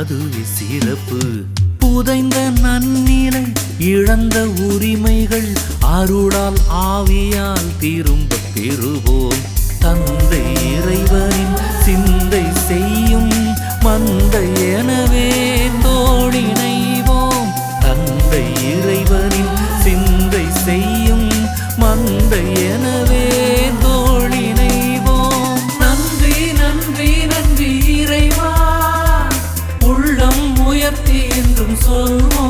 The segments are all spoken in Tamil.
அதுவே சிறப்பு. புதைந்த நன்னிலை இழந்த உரிமைகள் அருளால் ஆவியால் திரும்ப பெறுவோம். தந்தை இறைவரின் சிந்தை செய்யும் மந்தை sorma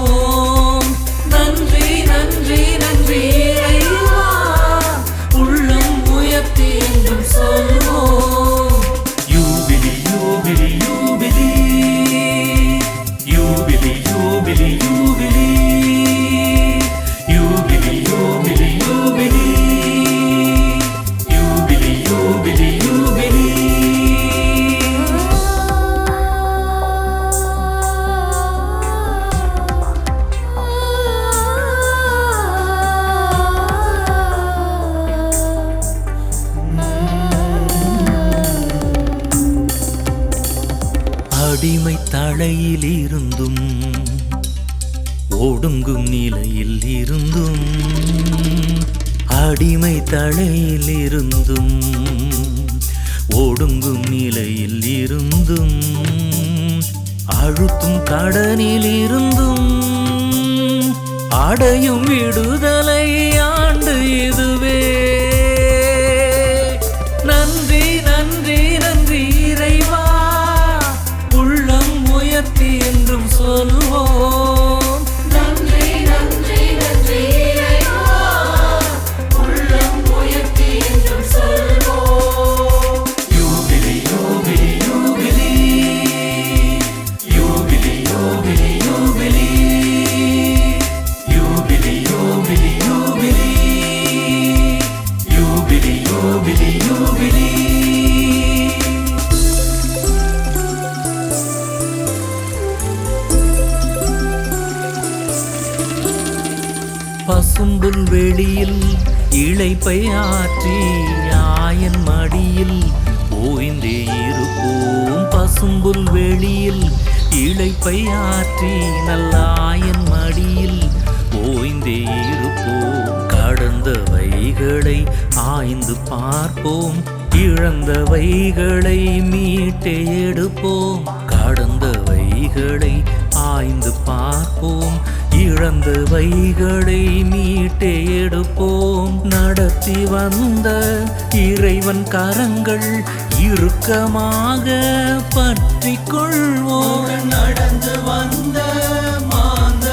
அடிமை தலையில் இருந்தும் ஒடுங்கும் நிலையில் இருந்தும் அடிமை தலையில் இருந்தும் ஒடுங்கும் நிலையில் இருந்தும் அழுத்தும் கடனில் இருந்தும் அடையும் விடுதலை பசும்புல் வெளியில் இளைப்பை ஆற்றி ஆயன் மடியில் ஓய்ந்தே இருப்போம். பசும்புல் வெளியில் இழைப்பை ஆற்றி நல்ல ஆயன் மடியில் ஓய்ந்தே இருப்போம். கடந்தவைகளை ஆய்ந்து பார்ப்போம். இழந்தவைகளை மீட்டே எடுப்போம். கடந்தவைகளை ஆய்ந்து பார்ப்போம். இழந்தவைகளை மீட்டே எடுப்போம். நடத்தி வந்த இறைவன் கரங்கள் இறுக்கமாக பற்றி கொள்வோம். நடந்து வந்த மாந்த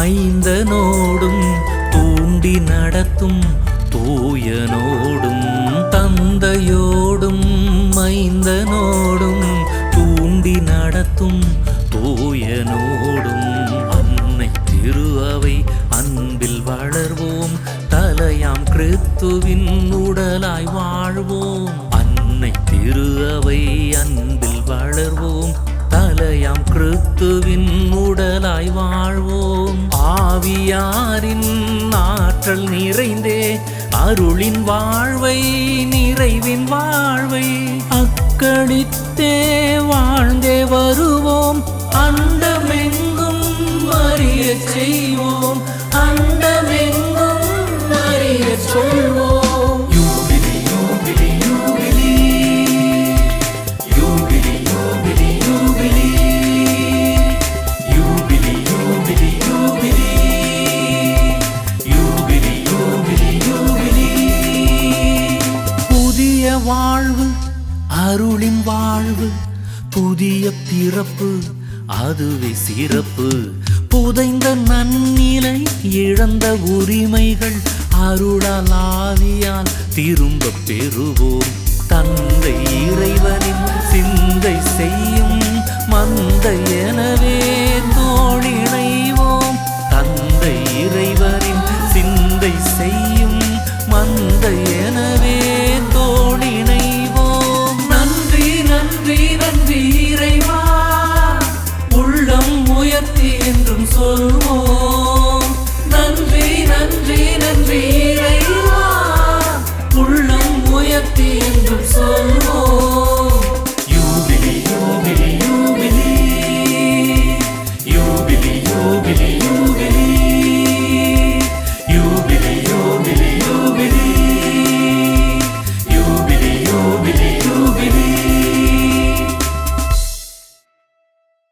மைந்தனோடும் தூண்டி நடத்தும் தூயனோடும் தந்தையோடும் மைந்தனோடும் தூண்டி நடத்தும் தூயனோடும் அன்னை திரு அவை அன்பில் வளர்வோம் தலையாம் கிறித்துவின் உடலாய் வாழ்வோம். அன்னை திரு அவை அன்பில் வளர்வோம் தலையாம் கிறித்துவின் உடலாய் வாழ்வோம். ஆவியாரின் ஆற்றல் நிறைந்தே அருளின் வாழ்வை நிறைவின் வாழ்வை. அக்களித்தே வாழ்ந்தே வருவோம். அண்டமெங்கும் அறிய செய்வோம். பிறப்பு அதுவே சிறப்பு. புதைந்த நன்னிலை இழந்த உரிமைகள் அருளால் ஆவியால் திரும்ப பெறுவோம். தந்தை இறைவனின் சிந்தை செய்யும் மந்த எனவே தோழினை